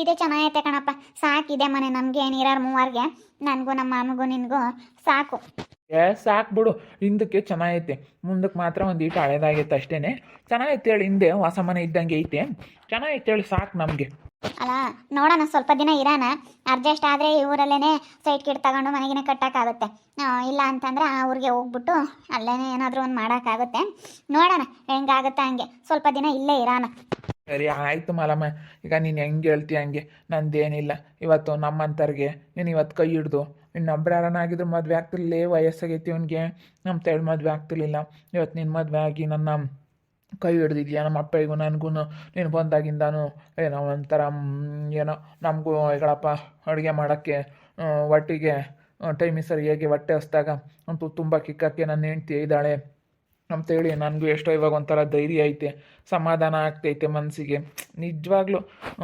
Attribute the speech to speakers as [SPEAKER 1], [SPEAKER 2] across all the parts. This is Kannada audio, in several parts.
[SPEAKER 1] ಇದೇ ಚೆನ್ನಾಗೈತೆ ಕಣಪ್ಪ. ಸಾಕಿದೆ ಮನೆ ನಮಗೆ ನೀರಾರು ಮೂವರ್ಗೆ. ನನಗೂ ನಮ್ಮ ಮಾಮಗೂ ನಿನಗೂ ಸಾಕು.
[SPEAKER 2] ಏ ಸಾಕು ಬಿಡು. ಹಿಂದಕ್ಕೆ ಚೆನ್ನಾಗೈತೆ. ಮುಂದಕ್ಕೆ ಮಾತ್ರ ಒಂದು ಈಟು ಹಳೇದಾಗೈತೆ ಅಷ್ಟೇ ಚೆನ್ನಾಗೈತೆ ಹೇಳಿ ಹಿಂದೆ ಹೊಸ ಮನೆ ಇದ್ದಂಗೆ ಐತೆ. ಚೆನ್ನಾಗೈತೆ ಹೇಳಿ ಸಾಕು ನಮಗೆ.
[SPEAKER 1] ಅಲ್ಲ ನೋಡೋಣ ಸ್ವಲ್ಪ ದಿನ ಇರಾನ ಅಡ್ಜಸ್ಟ್ ಆದರೆ ಈ ಊರಲ್ಲೇ ಸೈಟ್ ಕಿಟ್ ತಗೊಂಡು ಮನೆಗಿನ ಕಟ್ಟೋಕ್ಕಾಗುತ್ತೆ. ಆ, ಇಲ್ಲ ಅಂತಂದ್ರೆ ಆ ಊರಿಗೆ ಹೋಗ್ಬಿಟ್ಟು ಅಲ್ಲೇ ಏನಾದರೂ ಒಂದು ಮಾಡೋಕ್ಕಾಗುತ್ತೆ. ನೋಡೋಣ ಹೆಂಗಾಗುತ್ತೆ ಹಂಗೆ. ಸ್ವಲ್ಪ ದಿನ ಇಲ್ಲೇ ಇರೋಣ.
[SPEAKER 2] ಸರಿ, ಆಯಿತು ಮಾಲಮ್ಮ. ಈಗ ನೀನು ಹೆಂಗೆ ಹೇಳ್ತಿ ಹಂಗೆ? ನಂದೇನಿಲ್ಲ. ಇವತ್ತು ನಮ್ಮಂಥವ್ರಿಗೆ ನೀನು ಇವತ್ತು ಕೈ ಹಿಡ್ದು. ಇನ್ನೊಬ್ರು ಯಾರನ್ನಾಗಿದ್ರು ಮದುವೆ ಆಗ್ತಿರ್ಲಿಲ್ಲ ವಯಸ್ಸಾಗೈತಿ ಅವನಿಗೆ ನಮ್ಮ ತೇಳು ಮದುವೆ ಆಗ್ತಿರ್ಲಿಲ್ಲ. ಇವತ್ತು ನಿನ್ನ ಮದುವೆ ಆಗಿ ನನ್ನ ಕೈ ಹಿಡ್ದಿದ್ಯಾ? ನಮ್ಮ ಅಪ್ಪಳಿಗೂ ನನಗೂ ನೀನು ಬಂದಾಗಿಂದಾನು ಏನೋ ಒಂಥರ ಏನೋ ನಮಗೂ ಹೇಳಪ್ಪ ಅಡುಗೆ ಮಾಡೋಕ್ಕೆ ಒಟ್ಟಿಗೆ ಟೈಮಿಗೆ ಸರಿಯಾಗಿ ಹೊಟ್ಟೆ ಹಸ್ದಾಗ ಅಂತೂ ತುಂಬ ಕಿಕ್ಕಕ್ಕೆ ನನ್ನ ಹೆಂಡ್ತಿ ಇದ್ದಾಳೆ. ಅಂತೇಳಿ ನನಗೂ ಎಷ್ಟೋ ಇವಾಗ ಒಂಥರ ಧೈರ್ಯ ಐತೆ ಸಮಾಧಾನ ಆಗ್ತೈತೆ ಮನಸ್ಸಿಗೆ ನಿಜವಾಗ್ಲೂ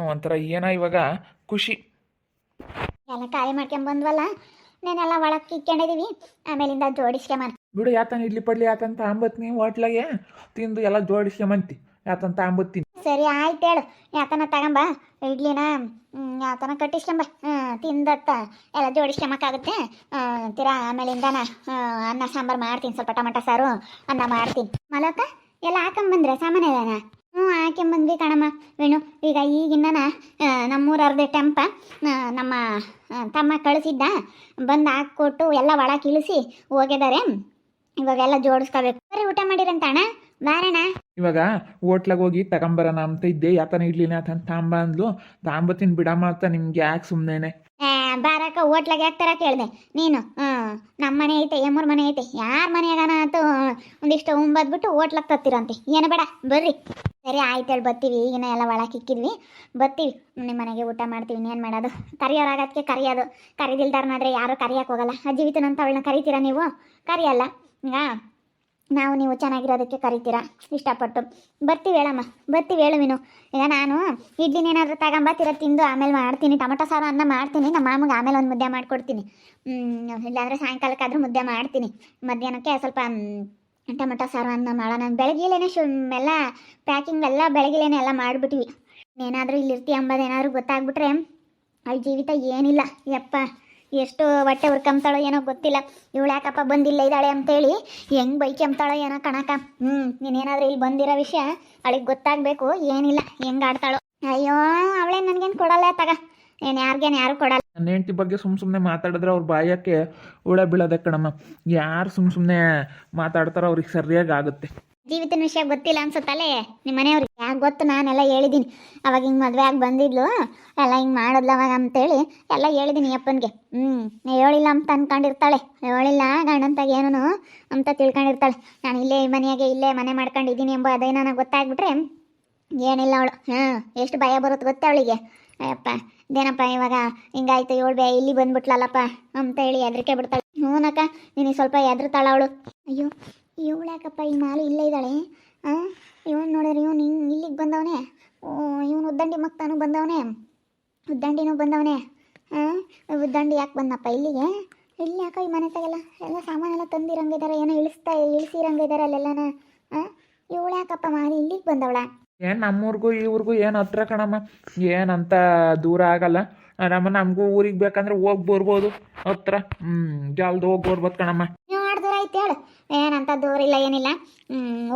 [SPEAKER 2] ಒಂಥರ ಏನೋ ಇವಾಗ ಖುಷಿ.
[SPEAKER 1] ಎಲ್ಲ ಖಾಲಿ ಮಾಡ್ಕೊಂಬಂದ್ವಲ್ಲ ಬಂದ್ವಲ್ಲ నేನೆಲ್ಲ ಒಳಗೆ ಇಕ್ಕೊಂಡಿದೀವಿ ಆಮೇಲಿಂದ ಜೋಡಿಸ್ಕೊಂಬ
[SPEAKER 2] ಬಿಡು ಯಾತನ ಇಡ್ಲಿ ಪಡ್ಲಿ ಯಾತಂತ ತಾಂಬತ್ನಿ ಹೋಟ್ಲಾಗೆ ತಿಂದು ಎಲ್ಲ ಜೋಡಿಸ್ಕೊಂಬಂತಿ ಯಾತಂತ ತಾಂಬತ್ತೀನಿ.
[SPEAKER 1] ಸರಿ ಆಯ್ತು ಹೇಳು ಯಾತನ ತಗೊಂಬ ಇಡ್ಲಿನ ಯಾತನ ಕಟ್ಟಿಸ್ಕೊಂಬ ತಿಂದತ್ತ. ಎಲ್ಲ ಜೋಡಿಸ್ಕೊಂಬಕ್ಕಾಗುತ್ತೆ ತಿರಾ ಆಮೇಲಿಂದನ ಆ, ಅನ್ನ ಸಾಂಬಾರು ಮಾಡ್ತೀನಿ. ಸ್ವಲ್ಪ ಟೊಮಟ ಸಾರು ಅನ್ನ ಮಾಡ್ತೀನಿ. ಮಲಕ ಎಲ್ಲ ಹಾಕೊಂಬಂದ್ರೆ ಸಾಮಾನ್ಯ ಇದಾನ ಹ್ಞೂ ಹಾಕೊಂಬಂದ್ವಿ ಕಣಮ್ಮ. ವೇಣು ಈಗ ಈಗಿನ್ನ ನಮ್ಮೂರ ಅರ್ಧ ಟೆಂಪ ನಮ್ಮ ತಮ್ಮ ಕಳಿಸಿದ್ದ ಬಂದು ಹಾಕ್ಕೊಟ್ಟು ಎಲ್ಲ ಒಳಗೆ ಇಳಿಸಿ ಹೋಗಿದ್ದಾರೆ ಇವಾಗೆಲ್ಲ ಜೋಡಿಸ್ಕೋಬೇಕು. ಬರೀ ಊಟ ಮಾಡಿರಂತ ಅಣ್ಣ ಬಾರಣ್ಣ
[SPEAKER 2] ಇವಾಗ ಹೋಟ್ಲಾಗ ಹೋಗಿ ತಗೊಂಬರೋಣ ಅಂತ ಇದ್ದೆ. ಯಾತನ ಇಡ್ಲಿನ ಅಂತ ತಾಂಬ ಅಂದ್ಲು. ತಾಂಬತ್ತಿನ ಬಿಡಮ್ಮ ಅಂತ ನಿಮ್ಗೆ ಯಾಕೆ ಸುಮ್ಮನೆ
[SPEAKER 1] ಆ, ಬಾರಕ್ಕ ಹೋಟ್ಲಾಗ ಯಾಕ್ತಾರ ಕೇಳಿದೆ ನೀನು ನಮ್ಮ ಮನೆ ಐತೆ ಎಮ್ಮೂರ್ ಮನೆ ಐತೆ ಯಾರ ಮನೆಯಾಗನ ಅಂತ ಒಂದಿಷ್ಟು ಉಂಬದ್ಬಿಟ್ಟು ಹೋಟ್ಲಾಗ ತತ್ತಿರಂತೆ. ಏನು ಬೇಡ ಬರ್ರಿ. ಸರಿ ಆಯ್ತು ಹೇಳಿ ಬರ್ತೀವಿ. ಈಗಿನ ಎಲ್ಲ ಒಳಕ್ಕೆ ಇಕ್ಕಿದ್ವಿ. ಬರ್ತೀವಿ. ನಿಮ್ಮ ಮನೆಗೆ ಊಟ ಮಾಡ್ತೀವಿ. ಇನ್ನೇನು ಮಾಡೋದು? ಕರಿಯೋರಾಗದಕ್ಕೆ ಕರಿಯೋದು. ಕರಿದಿಲ್ದಾರನಾದ್ರೆ ಯಾರು ಕರಿಯಕ್ಕೆ ಹೋಗಲ್ಲ. ಅಜ್ಜಿವಿತನಂತ ಅವಳನ್ನ ಕರಿತೀರಾ ನೀವು? ಕರಿಯಲ್ಲ. ಈಗ ನಾವು ನೀವು ಚೆನ್ನಾಗಿರೋದಕ್ಕೆ ಕರಿತೀರಾ? ಇಷ್ಟಪಟ್ಟು. ಬರ್ತೀವಿ ಹೇಳಮ್ಮ. ಬರ್ತೀವಿ ಹೇಳು ಮೀನು ಈಗ ನಾನು ಇಡ್ಲಿನೇನಾದ್ರೂ ತಗೊಂಬತ್ತಿರ ತಿಂದು ಆಮೇಲೆ ಮಾಡ್ತೀನಿ. ಟೊಮೊಟೊ ಸಾರು ಅನ್ನ ಮಾಡ್ತೀನಿ. ನಮ್ಮ ಮಾಮಗೆ ಆಮೇಲೆ ಒಂದು ಮುದ್ದೆ ಮಾಡ್ಕೊಡ್ತೀನಿ. ಇಲ್ಲಾಂದರೆ ಸಾಯಂಕಾಲಕ್ಕಾದರೂ ಮುದ್ದೆ ಮಾಡ್ತೀನಿ. ಮಧ್ಯಾಹ್ನಕ್ಕೆ ಸ್ವಲ್ಪ ಟೊಮೊಟೊ ಸಾರು ಅನ್ನ ಮಾಡೋಣ. ಬೆಳಗ್ಗೆಲೇನೆ ಶು, ಎಲ್ಲ ಪ್ಯಾಕಿಂಗ್ ಎಲ್ಲ ಬೆಳಗ್ಗೆಲೇನೆ ಎಲ್ಲ ಮಾಡಿಬಿಟ್ವಿ. ಏನಾದರೂ ಇಲ್ಲಿರ್ತಿ ಅಂಬೋದೇನಾದ್ರೂ ಗೊತ್ತಾಗ್ಬಿಟ್ರೆ ಅಲ್ಲಿ ಜೀವಿತ ಏನಿಲ್ಲ. ಯಪ್ಪ. ಎಷ್ಟು ಹೊಟ್ಟೆ ಹುರ್ಕಂಬ್ತಾಳೋ ಏನೋ ಗೊತ್ತಿಲ್ಲ. ಇವಳು ಯಾಕಪ್ಪ ಬಂದಿಲ್ಲ ಇದ್ದಾಳೆ ಅಂತೇಳಿ ಹೆಂಗ್ ಬೈಕೆಂಬ್ತಾಳೋ ಏನೋ ಕಣಕ ಹ್ಞೂ ನೀನೇನಾದ್ರೂ ಇಲ್ಲಿ ಬಂದಿರೋ ವಿಷಯ ಅವಳಿಗೆ ಗೊತ್ತಾಗ್ಬೇಕು. ಏನಿಲ್ಲ, ಹೆಂಗ್ ಆಡ್ತಾಳೋ. ಅಯ್ಯೋ, ಅವಳೇ ನನಗೇನು ಕೊಡಲ್ಲ ತಗ. ನೀನು ಯಾರಿಗೇನು ಯಾರು ಕೊಡಲ್ಲ.
[SPEAKER 2] ನನ್ನ ಹೆಂಡತಿ ಬಗ್ಗೆ ಸುಮ್ ಸುಮ್ಮನೆ ಮಾತಾಡಿದ್ರೆ ಅವ್ರ ಬಾಯಕ್ಕೆ ಉಳ ಬೀಳೋದೆ ಕಣಮ್ಮ. ಯಾರು ಸುಮ್ ಸುಮ್ಮನೆ ಮಾತಾಡ್ತಾರೋ ಅವ್ರಿಗೆ ಸರಿಯಾಗಿ ಆಗುತ್ತೆ.
[SPEAKER 1] ಜೀವಿತನ ವಿಷಯ ಗೊತ್ತಿಲ್ಲ ಅನ್ಸುತ್ತಲ್ಲೇ? ನಿಮ್ಮ ಮನೆಯವ್ರಿಗೆ ಯಾಕೆ ಗೊತ್ತು? ನಾನೆಲ್ಲ ಹೇಳಿದ್ದೀನಿ ಅವಾಗ ಹಿಂಗೆ ಮದುವೆ ಆಗಿ ಬಂದಿದ್ಲು. ಎಲ್ಲ ಹಿಂಗೆ ಮಾಡಿದ್ಲು ಅವಾಗ ಅಂತೇಳಿ ಎಲ್ಲ ಹೇಳಿದ್ದೀನಿ ಅಪ್ಪನಿಗೆ. ಹ್ಞೂ ಹೇಳಿಲ್ಲ ಅಂತ ಅನ್ಕೊಂಡಿರ್ತಾಳೆ. ಹೇಳಿಲ್ಲ ಗಂಡಂತಾಗ ಏನೂ ಅಂತ ತಿಳ್ಕೊಂಡಿರ್ತಾಳೆ. ನಾನು ಇಲ್ಲೇ ಈ ಮನೆಯಾಗೆ ಇಲ್ಲೇ ಮನೆ ಮಾಡ್ಕೊಂಡಿದ್ದೀನಿ ಎಂಬ ಅದೇನಾನ ಗೊತ್ತಾಗ್ಬಿಟ್ರೆ ಏನಿಲ್ಲ ಅವಳು. ಹಾಂ, ಎಷ್ಟು ಭಯ ಬರುತ್ತೆ ಗೊತ್ತೇ ಅವಳಿಗೆ? ಅಯ್ಯಪ್ಪ, ಇದೇನಪ್ಪ ಇವಾಗ ಹಿಂಗಾಯ್ತು, ಏಳು ಬೇ ಇಲ್ಲಿ ಬಂದ್ಬಿಟ್ಲಲ್ಲಪ್ಪ ಅಂತ ಹೇಳಿ ಹೆದರಿಕೆ ಬಿಡ್ತಾಳೆ. ಹ್ಞೂನಕ್ಕ, ನೀನು ಸ್ವಲ್ಪ ಹೆದರ್ತಾಳ ಅವಳು. ಅಯ್ಯೋ ಇವಳು ಯಾಕಪ್ಪ ಈ ಮಾಲು ಇಲ್ಲೇ ಇದ್ದಾಳೆ. ಹಾಂ ಇವನು ನೋಡಿದ್ರೆ ಇವನು ಹಿಂಗೆ ಇಲ್ಲಿಗೆ ಬಂದವನೇ. ಓ, ಇವನು ಉದ್ದಂಡಿ ಮಕ್ತಾನು ಬಂದವನೇ. ಉದ್ದಂಡಿನೂ ಬಂದವನೇ. ಹಾಂ ಉದ್ದಂಡಿ ಯಾಕೆ ಬಂದಪ್ಪ ಇಲ್ಲಿಗೆ? ಇಲ್ಲಿ ಯಾಕೋ ಈ ಮನೆ ತೆಗೆಲ್ಲ ಎಲ್ಲ ಸಾಮಾನೆಲ್ಲ ತಂದಿರಂಗಿದ್ದಾರೆ ಏನೋ ಇಳಿಸ್ತಾ ಇಳಿಸಿರಂಗಿದ್ದಾರೆ ಅಲ್ಲೆಲ್ಲನ? ಹಾಂ ಇವಳು ಯಾಕಪ್ಪ ಮಾಲಿ ಇಲ್ಲಿಗೆ ಬಂದವಳ.
[SPEAKER 2] ಏನು ನಮ್ಮೂರಿಗೂ ಈ ಊರಿಗೂ ಏನು ಹತ್ರ ಕಣಮ್ಮ? ಏನಂತ ದೂರ ಆಗಲ್ಲ. ನಮ್ಮ ನಮಗೂ ಊರಿಗೆ ಬೇಕಂದ್ರೆ ಹೋಗಿ ಬರ್ಬೋದು. ಹತ್ರ. ಹ್ಞೂ ಜಲ್ದಿ ಹೋಗಿ ಬರ್ಬೋದು ಕಣಮ್ಮ.
[SPEAKER 1] ಆಡ್ದೂರ ಐತೆ ಹೇಳು. ಏನಂತ ದೂರ ಇಲ್ಲ, ಏನಿಲ್ಲ.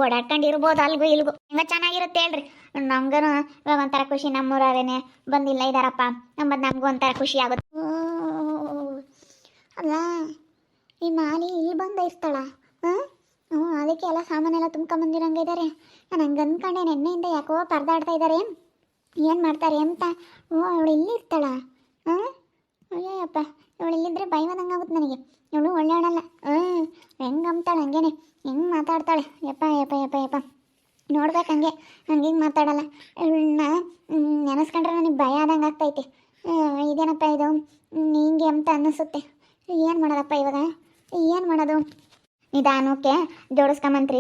[SPEAKER 1] ಓಡಾಡ್ಕೊಂಡು ಇರ್ಬೋದು ಅಲ್ಗೂ ಇಲ್ಗೂ. ಹಿಂಗೆ ಚೆನ್ನಾಗಿರುತ್ತೆ ಹೇಳ್ರಿ. ನಮ್ಗೂ ಇವಾಗ ಒಂಥರ ಖುಷಿ ನಮ್ಮೂರವೇನೆ ಬಂದಿಲ್ಲ, ಇದಾರಪ್ಪ. ನಮ್ಮದು ನಮಗೂ ಒಂಥರ ಖುಷಿ ಆಗುತ್ತೆ. ಅಲ್ಲ, ಈ ಮಾಲಿ ಇಲ್ಲಿ ಬಂದ ಇರ್ತಾಳ? ಹಾಂ? ಹ್ಞೂ ಅದಕ್ಕೆ ಎಲ್ಲ ಸಾಮಾನೆಲ್ಲ ತುಂಬ್ಕೊಂಬಂದಿರಂಗೆ ಇದ್ದಾರೆ ನಾನು ಹಂಗೆ ಅಂದ್ಕೊಂಡೆ ನೆನ್ನೆಯಿಂದ ಯಾಕೋ ಪರದಾಡ್ತಾ ಇದ್ದಾರೆ ಏನು ಮಾಡ್ತಾರೆ ಅಂತ. ಓ, ಅವಳು ಇಲ್ಲಿ ಇರ್ತಾಳ. ಹಾಂ? ಅಯ್ಯಪ್ಪ ಇವಳು ಇಲ್ಲಿದ್ರೆ ಭಯ ಬಂದಂಗೆ ಆಗುತ್ತೆ ನನಗೆ. ಇವಳು ಒಳ್ಳೆಯವಳಲ್ಲ. ಹ್ಞೂ ಹೆಂಗೆ ಅಂಬ್ತಾಳೆ ಹಂಗೇನೆ. ಹೆಂಗೆ ಮಾತಾಡ್ತಾಳೆ. ಯಪ್ಪ ಯಪ್ಪ ಯಪ್ಪ ಯಪ್ಪ. ನೋಡ್ಬೇಕು ಹಂಗೆ. ಹಂಗೆ ಹಿಂಗೆ ಮಾತಾಡಲ್ಲ. ಇವಳನ್ನ ನೆನೆಸ್ಕೊಂಡ್ರೆ ನನಗೆ ಭಯ ಆದಂಗೆ ಆಗ್ತೈತೆ. ಇದೇನಪ್ಪ ಇದು? ಹಿಂಗೆ ಅಂತ ಅನ್ನಿಸುತ್ತೆ. ಏನು ಮಾಡೋದಪ್ಪ ಇವಾಗ? ಏನು ಮಾಡೋದು? ನಿಧಾನಕ್ಕೆ ಜೋಡಿಸ್ಕೊಂಬಂತ್ರಿ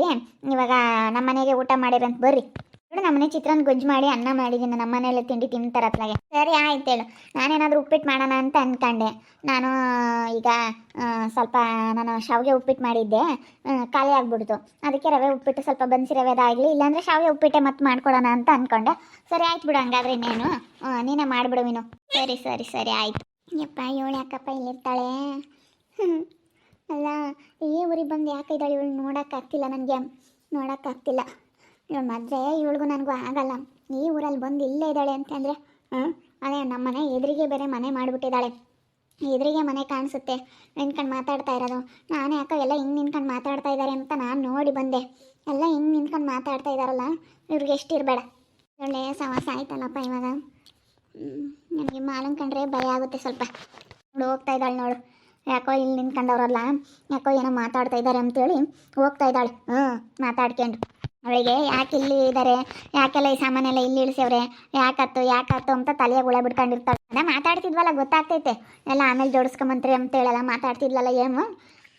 [SPEAKER 1] ಇವಾಗ ನಮ್ಮ ಮನೆಗೆ ಊಟ ಮಾಡಿರಂತ ಬರ್ರಿ. ನಮ್ಮನೆ ಚಿತ್ರಾನ್ನ ಗೊಜ್ಜು ಮಾಡಿ, ಅನ್ನ ಮಾಡಿದ್ದೀನಿ ನಮ್ಮ ಮನೆಯಲ್ಲೇ ತಿಂಡಿ ತಿಂತಾರೆ ಅತ್ಲಾಗೆ. ಸರಿ, ಆಯ್ತು ಹೇಳು. ನಾನೇನಾದರೂ ಉಪ್ಪಿಟ್ಟು ಮಾಡೋಣ ಅಂತ ಅಂದ್ಕೊಂಡೆ ನಾನು ಈಗ ಸ್ವಲ್ಪ, ನಾನು ಶಾವಿಗೆ ಉಪ್ಪಿಟ್ಟು ಮಾಡಿದ್ದೆ. ಖಾಲಿ ಆಗ್ಬಿಡ್ತು. ಅದಕ್ಕೆ ರವೆ ಉಪ್ಪಿಟ್ಟು ಸ್ವಲ್ಪ ಬನ್ಸಿ ರವೆದಾಗಲಿ ಇಲ್ಲಾಂದರೆ ಶಾವಿಗೆ ಉಪ್ಪಿಟ್ಟೆ ಮತ್ತೆ ಮಾಡ್ಕೊಡೋಣ ಅಂತ ಅಂದ್ಕೊಂಡೆ ಸರಿ, ಆಯ್ತು ಬಿಡು, ಹಂಗಾದ್ರೆ ನೀನು ನೀನೇ ಮಾಡಿಬಿಡು ನೀನು ಸರಿ ಸರಿ ಸರಿ, ಆಯ್ತು. ಯಪ್ಪ, ಇವಳು ಯಾಕಪ್ಪ ಇಲ್ಲಿರ್ತಾಳೆ? ಹ್ಞೂ ಅಲ್ಲ, ಈ ಊರಿಗೆ ಬಂದು ಯಾಕೆ ಇದ್ದಾಳೆ ಇವಳು ನೋಡೋಕ್ಕಾಗ್ತಿಲ್ಲ ನನಗೆ. ನೋಡೋಕ್ಕಾಗ್ತಿಲ್ಲ. ಇವಳು ಮದುವೆ, ಇವಳಿಗೂ ನನಗೂ ಆಗಲ್ಲ. ಈ ಊರಲ್ಲಿ ಬಂದು ಇಲ್ಲೇ ಇದ್ದಾಳೆ ಅಂತಂದರೆ ಹಾಂ ಅದೇ ನಮ್ಮ ಮನೆ ಎದುರಿಗೆ ಬೇರೆ ಮನೆ ಮಾಡಿಬಿಟ್ಟಿದ್ದಾಳೆ. ಎದುರಿಗೆ ಮನೆ ಕಾಣಿಸುತ್ತೆ. ನಿಂತ್ಕೊಂಡು ಮಾತಾಡ್ತಾ ಇರೋದು. ನಾನು ಯಾಕೋ ಎಲ್ಲ ಹಿಂಗೆ ನಿಂತ್ಕೊಂಡು ಮಾತಾಡ್ತಾ ಇದ್ದಾರೆ ಅಂತ ನಾನು ನೋಡಿ ಬಂದೆ. ಎಲ್ಲ ಹಿಂಗೆ ನಿಂತ್ಕೊಂಡು ಮಾತಾಡ್ತಾ ಇದ್ದಾರಲ್ಲ ಇವ್ರಿಗೆ ಎಷ್ಟು ಇರಬೇಡ ಒಳ್ಳೆಯ ಸವಾಸ ಆಯ್ತಲ್ಲಪ್ಪ ಇವಾಗ. ನನಗೆ ಮಾಲನ್ ಕಂಡ್ರೆ ಭಯ ಆಗುತ್ತೆ ಸ್ವಲ್ಪ. ನೋಡು, ಹೋಗ್ತಾ ಇದ್ದಾಳೆ ನೋಡು. ಯಾಕೋ ಇಲ್ಲಿ ನಿಂತ್ಕೊಂಡವ್ರಲ್ಲ, ಯಾಕೋ ಏನೋ ಮಾತಾಡ್ತಾ ಇದ್ದಾರೆ ಅಂತೇಳಿ ಹೋಗ್ತಾ ಇದ್ದಾಳೆ. ಹ್ಞೂ ಮಾತಾಡ್ಕೊಂಡು. ಅವಳಿಗೆ ಯಾಕೆ ಇಲ್ಲಿ ಇದ್ದಾರೆ? ಯಾಕೆಲ್ಲ ಈ ಸಾಮಾನೆಲ್ಲ ಇಲ್ಲಿ ಇಳಿಸವ್ರೆ? ಯಾಕತ್ತು ಯಾಕತ್ತು ಅಂತ ತಲೆಯ ಗುಳೆ ಬಿಡ್ಕೊಂಡಿರ್ತಾಳೆ ಅದ ಮಾತಾಡ್ತಿದ್ವಲ್ಲ, ಗೊತ್ತಾಗ್ತೈತೆ. ಎಲ್ಲ ಆಮೇಲೆ ಜೋಡಿಸ್ಕೊಂಬಂತ್ರಿ ಹೇಳಲ್ಲ, ಮಾತಾಡ್ತಿದ್ಲಲ್ಲ ಏನು?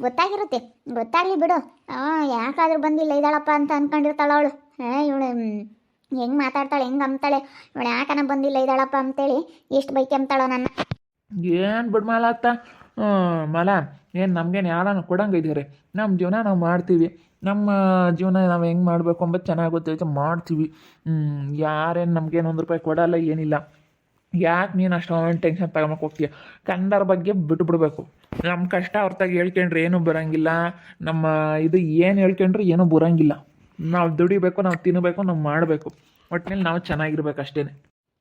[SPEAKER 1] ಗೊತ್ತಾಗಿರುತ್ತೆ. ಗೊತ್ತಾಗ್ಲಿ ಬಿಡು. ಯಾಕಾದ್ರೂ ಬಂದಿಲ್ಲ, ಇದ್ದಾಳಪ್ಪ ಅಂತ ಅನ್ಕೊಂಡಿರ್ತಾಳ ಅವಳು. ಇವಳು ಹೆಂಗೆ ಮಾತಾಡ್ತಾಳೆ, ಹೆಂಗೆ ಅಂತಾಳೆ ಇವಳು ಯಾಕನ ಬಂದಿಲ್ಲ, ಇದ್ದಾಳಪ್ಪ ಅಂತೇಳಿ ಎಷ್ಟು ಬೈಕ್ ಅಂತಾಳೋ ನನ್ನ.
[SPEAKER 2] ಏನು ಬಿಡ್ ಮಾಲ ಅತ್ತ ಮಲ, ಏನು ನಮ್ಗೇನು ಯಾರನ್ನ ಇದ್ದೀರಿ? ನಮ್ಮ ಜೀವನ ನಾವು ಮಾಡ್ತೀವಿ. ನಮ್ಮ ಜೀವನ ನಾವು ಹೆಂಗೆ ಮಾಡಬೇಕು ಅಂಬದು ಚೆನ್ನಾಗಿ ಗೊತ್ತೈತೆ ಮಾಡ್ತೀವಿ. ಯಾರೇನು ನಮಗೇನು ಒಂದು ರೂಪಾಯಿ ಕೊಡಲ್ಲ, ಏನಿಲ್ಲ. ಯಾಕೆ ನೀನು ಅಷ್ಟೊಂದು ಟೆನ್ಷನ್ ತಗೊಂಬಕ್ಕೆ ಹೋಗ್ತೀಯ? ಕಂಡರ ಬಗ್ಗೆ ಬಿಟ್ಬಿಡ್ಬೇಕು ನಮ್ಮ ಕಷ್ಟ ಹೊರ್ತಾಗಿ ಹೇಳ್ಕೊಂಡ್ರೆ ಏನೂ ಬರೋಂಗಿಲ್ಲ. ನಮ್ಮ ಇದು ಏನು ಹೇಳ್ಕೊಂಡ್ರೆ ಏನೂ ಬರೋಂಗಿಲ್ಲ. ನಾವು ದುಡಿಬೇಕು, ನಾವು ತಿನ್ನಬೇಕು ನಾವು ಮಾಡಬೇಕು. ಒಟ್ಟಿನಲ್ಲಿ ನಾವು ಚೆನ್ನಾಗಿರ್ಬೇಕು ಅಷ್ಟೇ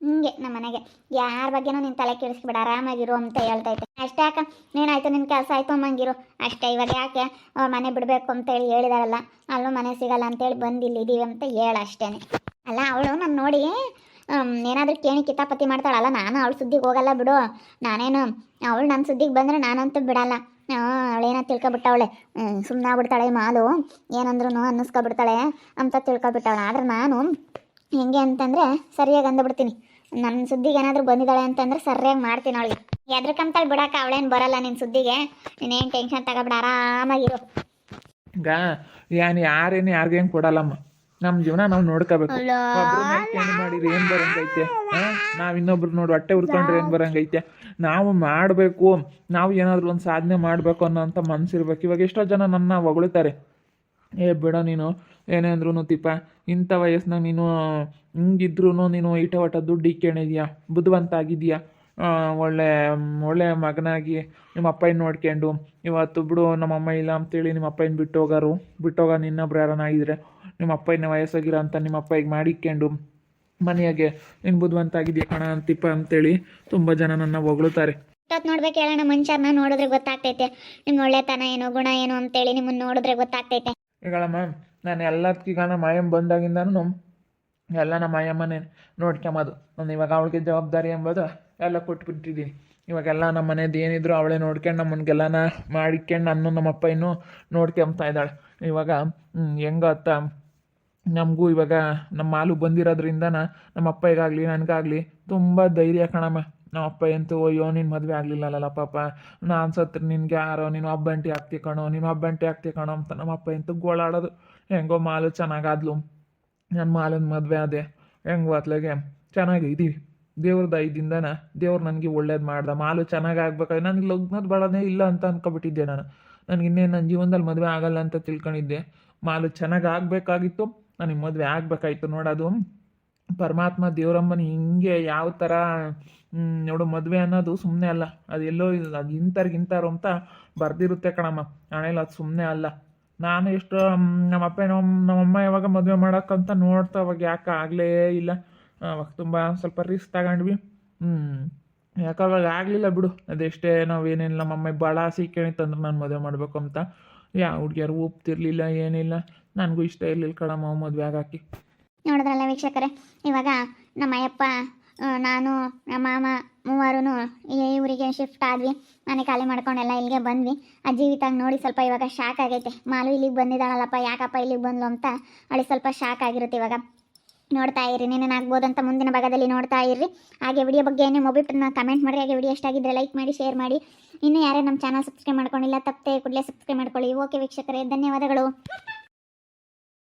[SPEAKER 1] ಹಿಂಗೆ ನಮ್ಮ ಮನೆಗೆ. ಯಾರ ಬಗ್ಗೆನೂ ನಿನ್ನ ತಲೆ ಕೆಡಿಸ್ಬಿಡ, ಆರಾಮಾಗಿರು ಅಂತ ಹೇಳ್ತೈತೆ ಅಷ್ಟೇ ಯಾಕೆ? ನೀನಾಯ್ತು ನಿನ್ನ ಕೆಲಸ? ಆಯ್ತು ಅಮ್ಮಂಗಿರು. ಅಷ್ಟೇ, ಇವಾಗ ಯಾಕೆ ಅವ್ರ ಮನೆ ಬಿಡಬೇಕು ಅಂತೇಳಿ ಹೇಳಿದಾರಲ್ಲ, ಅಲ್ಲೂ ಮನೆ ಸಿಗಲ್ಲ ಅಂತೇಳಿ ಬಂದು ಇಲ್ಲಿ ಇದೀವಿ ಅಂತ ಹೇಳ ಅಷ್ಟೇ ಅಲ್ಲ, ಅವಳು ನಾನು ನೋಡಿ ಏನಾದರೂ ಕೇಳಿ ಕಿತಾಪತಿ ಮಾಡ್ತಾಳಲ್ಲ, ನಾನು ಅವಳು ಸುದ್ದಿಗೆ ಹೋಗಲ್ಲ ಬಿಡು. ನಾನೇನು, ಅವಳು ನನ್ನ ಸುದ್ದಿಗೆ ಬಂದರೆ ನಾನಂತೂ ಬಿಡಲ್ಲ. ಅವಳೇನೋ ತಿಳ್ಕೊಬಿಟ್ಟವಳೆ. ಸುಮ್ಮನೆ ಆಗ್ಬಿಡ್ತಾಳೆ ಮಾಲು. ಏನಂದ್ರೂ ಅನ್ನಿಸ್ಕೊಬಿಡ್ತಾಳೆ ಅಂತ ತಿಳ್ಕೊಬಿಟ್ಟವಳೆ. ಆದ್ರೆ ನಾನು ಹೆಂಗೆ ಅಂತಂದ್ರೆ ಸರಿಯಾಗಿ ಅಂದ್ಬಿಡ್ತೀನಿ ನನ್ನ ಸುದ್ದಿಗೆ ಏನಾದರೂ ಬಂದಿದ್ದಾಳೆ ಅಂತಂದ್ರೆ ಸರಿಯಾಗಿ ಮಾಡ್ತೀನಿ ಅವಳಿಗೆ. ಎದ್ರಕಂತಾಳೆ ಬಿಡಕ್ಕೆ ಅವಳೇನು ಬರಲ್ಲ ನಿನ್ನ ಸುದ್ದಿಗೆ. ನೀನೇನು ಟೆನ್ಷನ್ ತಗೋಬಿಡ ಆರಾಮಾಗಿರು.
[SPEAKER 2] ಈಗ ಏನು ಯಾರೇನು ಯಾರಿಗೇನು ಕೊಡಲ್ಲಮ್ಮ. ನಮ್ಮ ಜೀವನ ನಾವು ನೋಡ್ಕೋಬೇಕು. ಏನು ಮಾಡಿರಿ ಏನು ಬರಂಗೈತೆ? ನಾವು ಇನ್ನೊಬ್ರು ನೋಡಿ ಹೊಟ್ಟೆ ಉರ್ಕೊಂಡ್ರೆ ಏನು ಬರಂಗೈತೆ? ನಾವು ಮಾಡಬೇಕು. ನಾವು ಏನಾದರೂ ಒಂದು ಸಾಧನೆ ಮಾಡಬೇಕು ಅನ್ನೋಂಥ ಮನಸ್ಸಿರ್ಬೇಕು ಇವಾಗ ಎಷ್ಟೋ ಜನ ನನ್ನ ಹೊಗಳ್ತಾರೆ. ಏ ಬಿಡೋ ನೀನು. ಏನೇ ಅಂದ್ರೂ ತಿಪ್ಪ ಇಂಥ ವಯಸ್ಸಿನಾಗ ನೀನು ಹಿಂಗಿದ್ರೂ ನೀನು ಈಟ ಒಟ್ಟ ದುಡ್ಡು ಇಕ್ಕೊಂಡಿದ್ಯಾ ಬುದ್ಧಿವಂತ ಆಗಿದೆಯಾ ಒಳ್ಳೆ ಒಳ್ಳೆ ಮಗನಾಗಿ ನಿಮ್ಮ ಅಪ್ಪನ ನೋಡ್ಕೊಂಡು ಇವತ್ತು ಬಿಡು ನಮ್ಮ ಅಮ್ಮ ಇಲ್ಲ ಅಂತೇಳಿ ನಿಮ್ಮ ಅಪ್ಪನ ಬಿಟ್ಟು ಹೋಗಾರು ಬಿಟ್ಟು ಹೋಗ ನಿನ್ನೊಬ್ರು ಯಾರನ್ನಾಗಿದ್ರೆ ನಿಮ್ಮ ಅಪ್ಪನ ವಯಸ್ಸಾಗಿರೋ ಅಂತ ನಿಮ್ಮ ಅಪ್ಪಗೆ ಮಾಡಿಕೊಂಡು ಮನೆಯಾಗೆ ನೀನು ಬುದ್ಧಿವಂತ ಆಗಿದೆಯಾ ಕಣ ಅಂತಿಪ್ಪ ಅಂತೇಳಿ ತುಂಬ ಜನ ನನ್ನ ಹೊಗಳುತ್ತಾರೆ.
[SPEAKER 1] ಇಷ್ಟೊತ್ತು ನೋಡ್ಬೇಕು ಹೇಳೋಣ ಮನುಷ್ಯರನ್ನ ನೋಡಿದ್ರೆ ಗೊತ್ತಾಗ್ತೈತೆ. ನಿಮ್ಮ ಒಳ್ಳೆತನ ಏನು ಗುಣ ಏನು ಅಂತೇಳಿ ನಿಮ್ಮನ್ನು ನೋಡಿದ್ರೆ ಗೊತ್ತಾಗ್ತೈತೆ.
[SPEAKER 2] ಈಗಳಮ್ಮ ನಾನು ಎಲ್ಲದಕ್ಕೀಗ ನಮ್ಮ ಮಾಯಮ್ಮ ಬಂದಾಗಿಂದನೂ ಎಲ್ಲ ನಮ್ಮ ಮಾಯಮ್ಮನೆ ನೋಡ್ಕೊಂಬೋದು ನಾನು ಇವಾಗ ಅವಳಿಗೆ ಜವಾಬ್ದಾರಿ ಎಂಬುದು ಎಲ್ಲ ಕೊಟ್ಬಿಟ್ಟಿದ್ದೀನಿ. ಇವಾಗೆಲ್ಲ ನಮ್ಮ ಮನೇದು ಏನಿದ್ರು ಅವಳೇ ನೋಡ್ಕೊಂಡು ನಮ್ಮನ್ಗೆಲ್ಲನ ಮಾಡಿಕೊಂಡು ನಾನು ನಮ್ಮ ಅಪ್ಪ ಇನ್ನೂ ನೋಡ್ಕೊಂಬ್ತಾ ಇದ್ದಾಳೆ. ಇವಾಗ ಹೆಂಗತ್ತ ನಮಗೂ ಇವಾಗ ನಮ್ಮ ಮಾಲು ಬಂದಿರೋದ್ರಿಂದ ನಮ್ಮ ಅಪ್ಪಗಾಗಲಿ ನನಗಾಗಲಿ ತುಂಬ ಧೈರ್ಯ ಕಣಮ್ಮ. ನಮ್ಮ ಅಪ್ಪ ಎಂತೂ, ಅಯ್ಯೋ ನಿನ್ನ ಮದುವೆ ಆಗಲಿಲ್ಲಲ್ಲ ಪಾಪ. ನಾನು ಸತ್ರ ನಿನ್ಗೆ ಯಾರೋ, ನೀನು ಒಬ್ಬಂಟಿ ಆಗ್ತಿ ಕಣೋ, ನೀನು ಅಬ್ಬಂಟಿ ಆಗ್ತಿ ಕಣೋ ಅಂತ ನಮ್ಮ ಅಪ್ಪ ಎಂತೂ ಗೋಳಾಡೋದು. ಹೆಂಗೋ ಮಾಲು ಚೆನ್ನಾಗಾದ್ಲು. ನನ್ನ ಮಾಲನ ಮದುವೆ ಅದೇ ಹೆಂಗೋ ಅತ್ಲಾಗೆ ಚೆನ್ನಾಗಿ ಇದೀವಿ. ದೇವ್ರ ದಯದಿಂದನ ದೇವ್ರು ನನಗೆ ಒಳ್ಳೇದು ಮಾಡ್ದ. ಮಾಲು ಚೆನ್ನಾಗಿ ಆಗ್ಬೇಕಾದ್ರೆ ನನಗೆ ಲಗ್ನದ ಬರೋದೇ ಇಲ್ಲ ಅಂತ ಅಂದ್ಕೊಬಿಟ್ಟಿದ್ದೆ ನಾನು. ನನಗೆ ಇನ್ನೇನು ನನ್ನ ಜೀವನದಲ್ಲಿ ಮದುವೆ ಆಗಲ್ಲ ಅಂತ ತಿಳ್ಕೊಂಡಿದ್ದೆ. ಮಾಲು ಚೆನ್ನಾಗಿ ಆಗಬೇಕಾಗಿತ್ತು ನನಗೆ ಮದುವೆ ಆಗಬೇಕಾಯ್ತು ನೋಡೋದು. ಪರಮಾತ್ಮ ದೇವರಮ್ಮನ ಹಿಂಗೆ ಯಾವ ಥರ ನೋಡು ಮದುವೆ ಅನ್ನೋದು ಸುಮ್ಮನೆ ಅಲ್ಲ. ಅದು ಎಲ್ಲೋ ಇಲ್ಲ, ಅದು ಇಂಥರ್ಗೆ ಇಂಥವ್ರು ಅಂತ ಬರ್ದಿರುತ್ತೆ ಕಣಮ್ಮ. ಹಣೆಯಲ್ಲಿ ಅದು ಸುಮ್ಮನೆ ಅಲ್ಲ. ನಾನು ಎಷ್ಟು ನಮ್ಮ ಅಪ್ಪ ನಮ್ಮ ನಮ್ಮಮ್ಮ ಯಾವಾಗ ಮದುವೆ ಮಾಡೋಕ್ಕಂತ ನೋಡ್ತಾ ಅವಾಗ ಯಾಕೆ ಆಗಲೇ ಇಲ್ಲ. ಅವಾಗ ತುಂಬ ಸ್ವಲ್ಪ ರಿಸ್ಕ್ ತಗೊಂಡ್ವಿ. ಹ್ಞೂ ಯಾಕೆ ಅವಾಗ ಆಗಲಿಲ್ಲ ಬಿಡು. ಅದೆಷ್ಟೇ ನಾವೇನಿಲ್ಲ ನಮ್ಮಮ್ಮ ಭಾಳ ಆಸೆ ಕೇಳಿತ್ತಂದ್ರೆ ನಾನು ಮದುವೆ ಮಾಡಬೇಕು ಅಂತ. ಯಾ ಹುಡುಗಿಯರು ಒಪ್ತಿರ್ಲಿಲ್ಲ, ಏನಿಲ್ಲ. ನನಗೂ ಇಷ್ಟ ಇರಲಿಲ್ಲ ಕಣಮ್ಮ ಮದುವೆ ಆಗಾಕಿ.
[SPEAKER 1] ನೋಡಿದ್ರಲ್ಲ ವೀಕ್ಷಕರೇ, ಇವಾಗ ನಮ್ಮ ಅಯ್ಯಪ್ಪ ನಾನು, ನಮ್ಮ ಮಾಮ ಮೂವರು ಈ ಊರಿಗೆ ಶಿಫ್ಟ್ ಆದ್ವಿ. ಮನೆ ಖಾಲಿ ಮಾಡ್ಕೊಂಡೆಲ್ಲ ಇಲ್ಲಿಗೆ ಬಂದ್ವಿ. ಆ ಜೀವಿತಾಗ ನೋಡಿ ಸ್ವಲ್ಪ ಇವಾಗ ಶಾಕ್ ಆಗೈತೆ. ಮಾಲು ಇಲ್ಲಿಗೆ ಬಂದಿದ್ದಾಳಲ್ಲಪ್ಪ, ಯಾಕಪ್ಪ ಇಲ್ಲಿಗೆ ಬಂದ್ಲು ಅಂತ. ಅವಳಿಗೆ ಸ್ವಲ್ಪ ಶಾಕ್ ಆಗಿರುತ್ತೆ ಇವಾಗ. ನೋಡ್ತಾ ಇರಿ ಆಗ್ಬೋದು ಅಂತ ಮುಂದಿನ ಭಾಗದಲ್ಲಿ ನೋಡ್ತಾ ಇರ್ರಿ. ಹಾಗೆ ವಿಡಿಯೋ ಬಗ್ಗೆ ಏನೇ ಮೊಬೈಲ್ನ ಕಮೆಂಟ್ ಮಾಡಿ ಹಾಗೆ ವಿಡಿಯೋ ಎಷ್ಟಾಗಿದ್ದರೆ ಲೈಕ್ ಮಾಡಿ ಶೇರ್ ಮಾಡಿ. ಇನ್ನೂ ಯಾರೇ ನಮ್ಮ ಚಾನಲ್ ಸಬ್ಸ್ಕ್ರೈಬ್ ಮಾಡ್ಕೊಂಡಿಲ್ಲ, ತಪ್ಪದೆ ಕೂಡಲೇ ಸಬ್ಸ್ಕ್ರೈಬ್ ಮಾಡ್ಕೊಳ್ಳಿ. ಓಕೆ ವೀಕ್ಷಕರೇ, ಧನ್ಯವಾದಗಳು.